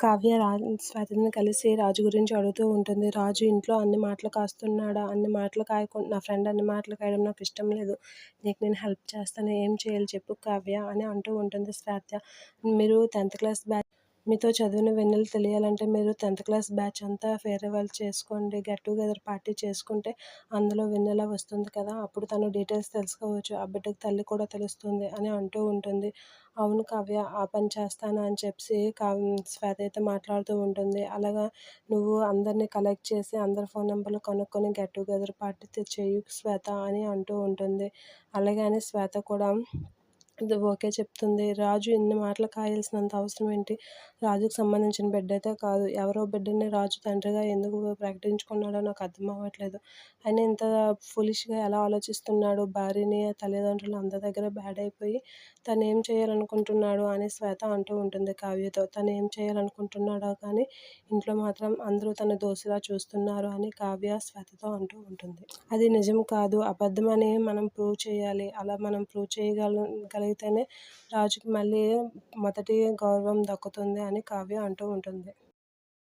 కావ్య రా స్వాతిని కలిసి రాజు గురించి అడుగుతూ ఉంటుంది. రాజు ఇంట్లో అన్ని మాటలు కాస్తున్నాడా? అన్ని మాటలు కాయకుండా నా ఫ్రెండ్ అన్ని మాటలు కాయడం నాకు ఇష్టం లేదు. నీకు నేను హెల్ప్ చేస్తాను ఏం చేయాలి చెప్పు కావ్య అని అంటూ ఉంటుంది స్వాత్య మీరు టెన్త్ క్లాస్ బ్యాచ్ మీతో చదివిన వెన్నెలు తెలియాలంటే మీరు టెన్త్ క్లాస్ బ్యాచ్ అంతా ఫేర్వెల్ చేసుకోండి. గెట్ టుగెదర్ పార్టీ చేసుకుంటే అందులో వెన్నెల వస్తుంది కదా అప్పుడు తను డీటెయిల్స్ తెలుసుకోవచ్చు. ఆ బిడ్డకు తల్లి కూడా తెలుస్తుంది అని అంటూ ఉంటుంది. అవును కావ్య ఆ పని చేస్తాను? అని చెప్పి శ్వేత అయితే మాట్లాడుతూ ఉంటుంది. అలాగా నువ్వు అందరినీ కలెక్ట్ చేసి అందరి ఫోన్ నెంబర్లు కనుక్కొని గెట్ టుగెదర్ పార్టీ చేయు శ్వేత అని అంటూ ఉంటుంది. అలాగే అని శ్వేత కూడా ఓకే చెప్తుంది. రాజు ఇన్ని మాటలు కాయాల్సినంత అవసరం ఏంటి? రాజుకు సంబంధించిన బిడ్డ అయితే కాదు. ఎవరో బిడ్డని రాజు తండ్రిగా ఎందుకు ప్రకటించుకున్నాడో నాకు అర్థం అవ్వట్లేదు. ఆయన ఇంత ఫులిష్గా ఎలా ఆలోచిస్తున్నాడు? భార్యని తల్లిదండ్రులు అందరి దగ్గర బ్యాడ్ అయిపోయి తను ఏం చేయాలనుకుంటున్నాడు అని శ్వేత అంటూ ఉంటుంది కావ్యతో. తను ఏం చేయాలనుకుంటున్నాడో కానీ ఇంట్లో మాత్రం అందరూ తన దోషిలా చూస్తున్నారు అని కావ్య శ్వేతతో అంటూ ఉంటుంది. అది నిజం కాదు. అబద్ధం అని మనం ప్రూవ్ చేయాలి. అలా మనం ప్రూవ్ చేయగల కలిగితేనే రాజుకి మళ్ళీ మొదటి గౌరవం దక్కుతుంది అని కావ్య అంటూ ఉంటుంది.